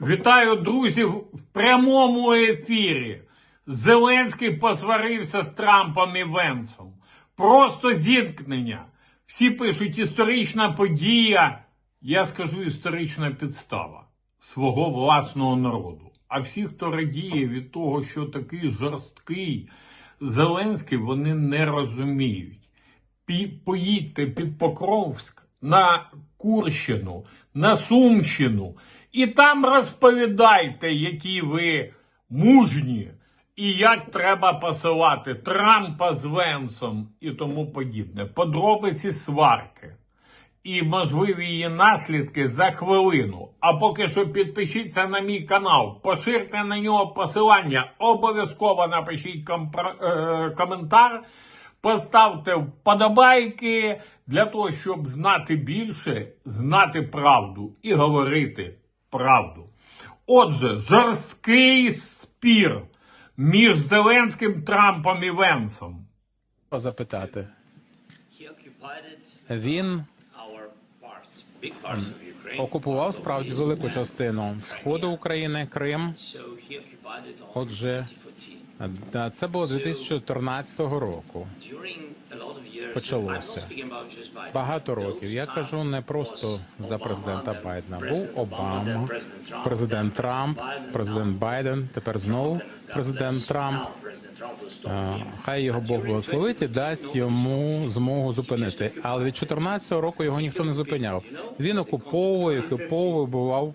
Вітаю друзів в прямому ефірі. Зеленський посварився з Трампом і Венсом. Просто зіткнення. Всі пишуть історична подія. Я скажу історична підстава свого власного народу. А всі, хто радіє від того, що такий жорсткий Зеленський, вони не розуміють. Поїдьте під Покровськ на Курщину, на Сумщину, і там розповідайте, які ви мужні, і як треба посилати Трампа з Венсом і тому подібне. Подробиці сварки і можливі її наслідки за хвилину. А поки що підпишіться на мій канал, поширте на нього посилання, обов'язково напишіть е, коментар, поставте вподобайки для того, щоб знати більше, знати правду і говорити правду. Отже, жорсткий спір між Зеленським, Трампом і Венсом. запитати. Він окупував справді велику частину сходу України, Крим. Отже, 2014. да, це було 2014 року. Почалося. Багато років. Я кажу не просто за президента Байдена. Був Обама, президент Трамп, президент Байден. Тепер знову президент. Трамп. Хай його Бог благословить і дасть йому змогу зупинити. Але від 14-го року його ніхто не зупиняв. Він окуповує, окуповує, вбивав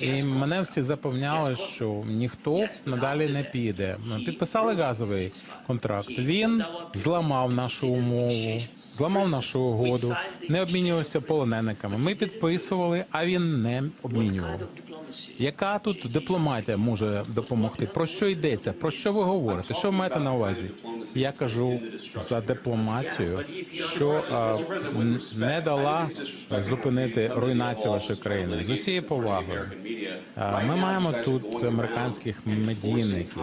І мене всі запевняли, що ніхто надалі не піде. Підписали газовий контракт. Він зламав нашу умову, зламав нашу угоду, не обмінювався полонениками. Ми підписували, а він не обмінював. Яка тут дипломатія може допомогти? Про що йдеться? Про що ви говорите? Що ви маєте на увазі? Я кажу за дипломатію, що а, не дала зупинити руйнацію вашої країни з усією повагою. А, Ми маємо тут американських медійників.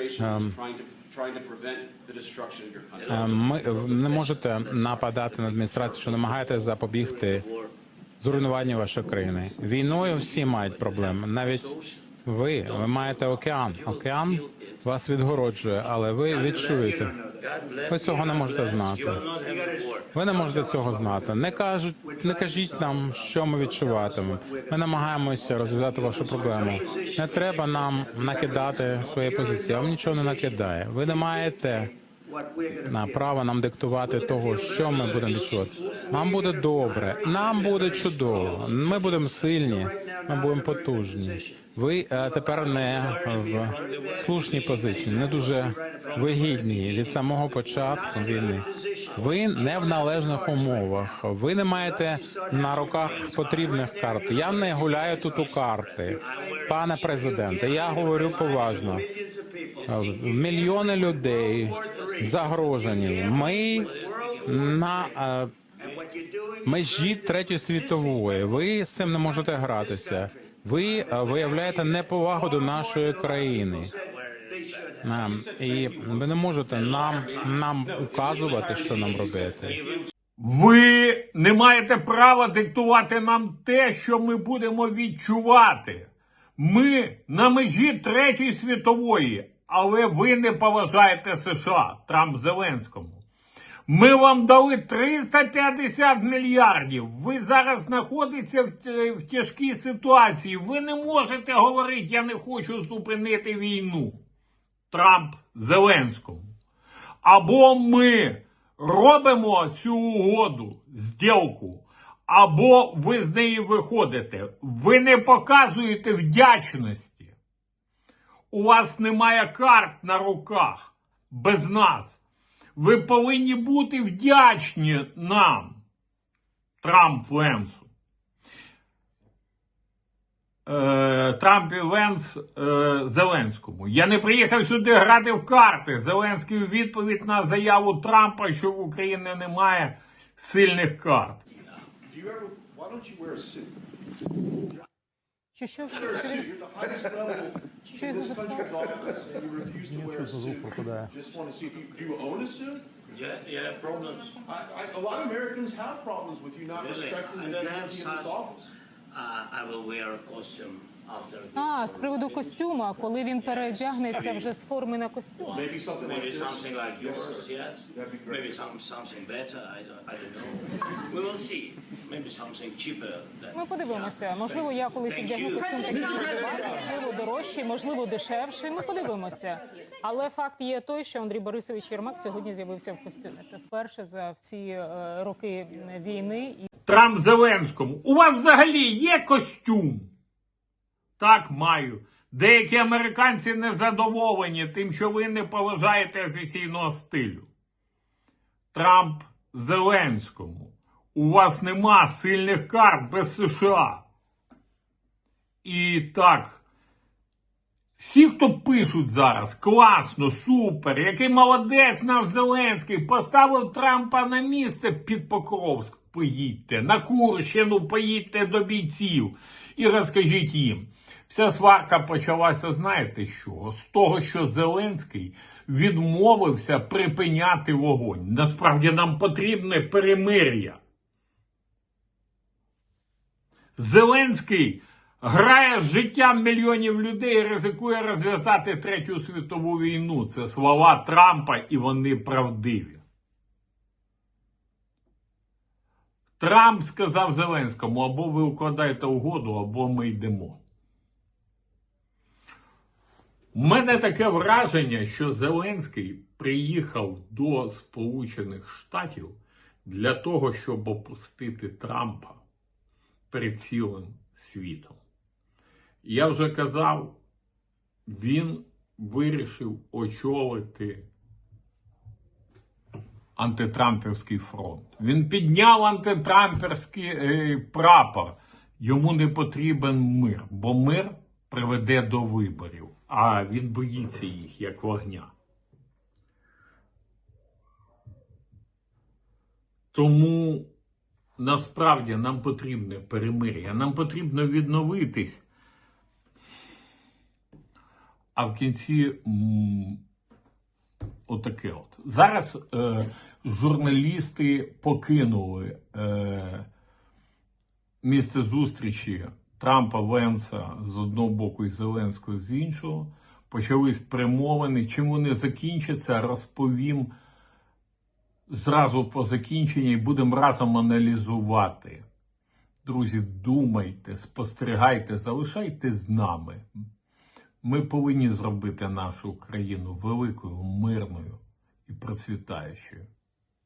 ми не можете нападати на адміністрацію, що намагаєтесь запобігти зруйнуванню вашої країни. Війною всі мають проблеми. Навіть ви, ви маєте океан. Океан вас відгороджує, але ви відчуєте. Ви цього не можете знати. Ви не можете цього знати. Не кажуть, не кажіть нам, що ми відчуватимемо. Ми намагаємося розв'язати вашу проблему. Не треба нам накидати свої позиції. Вам нічого не накидає. Ви не маєте на право нам диктувати того, що ми будемо відчувати. Нам буде добре, нам буде чудово. Ми будемо сильні, ми будемо потужні. Ви е, тепер не в слушній позиції, не дуже вигідні від самого початку війни. Ви не в належних умовах. Ви не маєте на руках потрібних карт. Я не гуляю тут у карти, пане президенте. Я говорю поважно. Мільйони людей загрожені. Ми на е, межі третьої світової. Ви з цим не можете гратися. Ви е, виявляєте неповагу до нашої країни. І ви не можете нам нам указувати, що нам робити. Ви не маєте права диктувати нам те, що ми будемо відчувати. Ми на межі Третьої світової, але ви не поважаєте США, Трамп Зеленському. Ми вам дали 350 мільярдів. Ви зараз знаходитеся в, в тяжкій ситуації. Ви не можете говорити, я не хочу зупинити війну. Трамп Зеленському. Або ми робимо цю угоду, зділку, або ви з неї виходите. Ви не показуєте вдячності. У вас немає карт на руках без нас. Ви повинні бути вдячні нам, Трамп Венсу. Е, Трамп і Венс е, Зеленському. Я не приїхав сюди грати в карти. Зеленський у відповідь на заяву Трампа, що в Україні немає сильних карт. Just want to see if you, do you own a suit? Yeah, yeah, problems. I, I, a lot of Americans have problems with you not Really? respecting I the dignity of this office. Uh, I will wear a costume after this. А, з приводу костюма, коли він переодягнеться вже з форми на костюм. Maybe something like Maybe this. something like Yes, yours, yes. That'd be great. Maybe some something better. I I don't know. We will see. Maybe something cheaper. Than, Ми подивимося. Можливо, я колись вдягну костюм такий, як у вас, можливо, дорожчий, можливо, дешевший. Ми подивимося. Але факт є той, що Андрій Борисович Єрмак сьогодні з'явився в костюмі. Це вперше за всі е, роки війни. І Трамп Зеленському. У вас взагалі є костюм? Так, маю. Деякі американці не задоволені тим, що ви не поважаєте офіційного стилю. Трамп Зеленському. У вас нема сильних карт без США. І так. Всі, хто пишуть зараз, класно, супер, який молодець наш Зеленський, поставив Трампа на місце під Покровськ. Поїдьте, на Курщину поїдьте до бійців і розкажіть їм. Вся сварка почалася, знаєте чого? З того, що Зеленський відмовився припиняти вогонь. Насправді нам потрібне перемир'я. Зеленський грає з життям мільйонів людей і ризикує розв'язати Третю світову війну. Це слова Трампа, і вони правдиві. Трамп сказав Зеленському: або ви укладаєте угоду, або ми йдемо. У мене таке враження, що Зеленський приїхав до Сполучених Штатів для того, щоб опустити Трампа перед цілим світом. Я вже казав, він вирішив очолити антитрампівський фронт. Він підняв антитрамперський е, прапор. Йому не потрібен мир, бо мир приведе до виборів, а він боїться їх як вогня. Тому насправді нам потрібне перемир'я, нам потрібно відновитись. А в кінці отаке от. Зараз е, журналісти покинули е, місце зустрічі Трампа Венса з одного боку і Зеленського з іншого. Почались перемовини. Чим вони закінчаться, розповім зразу по закінченні і будемо разом аналізувати. Друзі, думайте, спостерігайте, залишайте з нами. Ми повинні зробити нашу країну великою, мирною і процвітаючою.